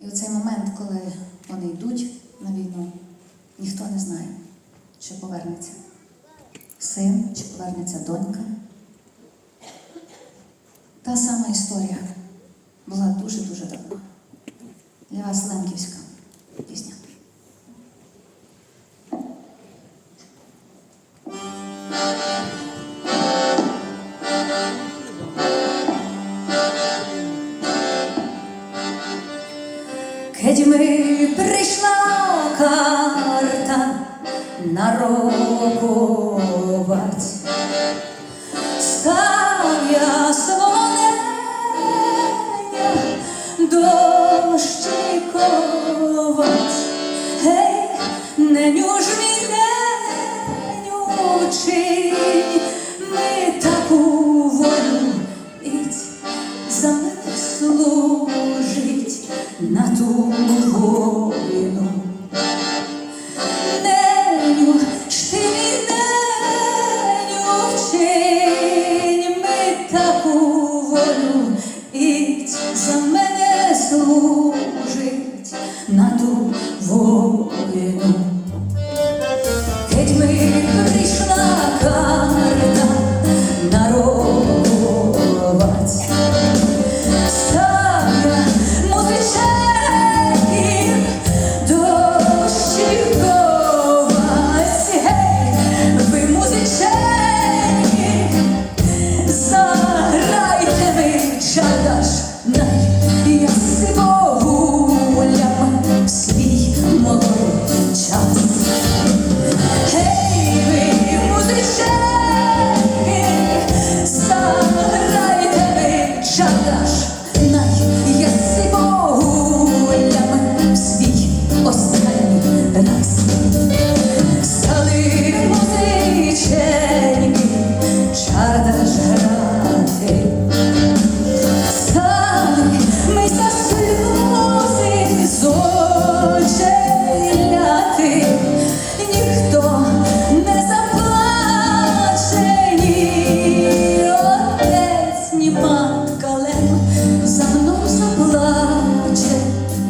І у цей момент, коли вони йдуть на війну, ніхто не знає, чи повернеться син, чи повернеться донька. Та сама історія була дуже-дуже давно. Для вас Ленківська пісня. Кедьми прийшла карта нарокувать. Став я свонення дощикovat. Гей, не ж me.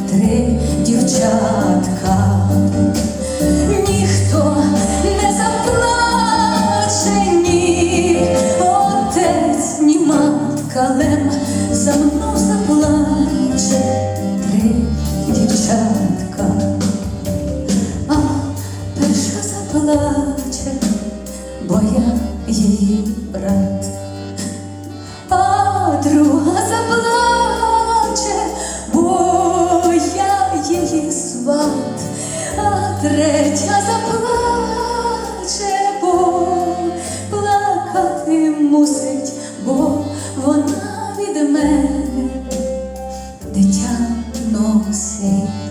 Три дівчатка. Ніхто не заплаче, ні отець, ні матка Лем за мною заплаче три дівчатка. Перша заплаче, бо я її брат. А друга você.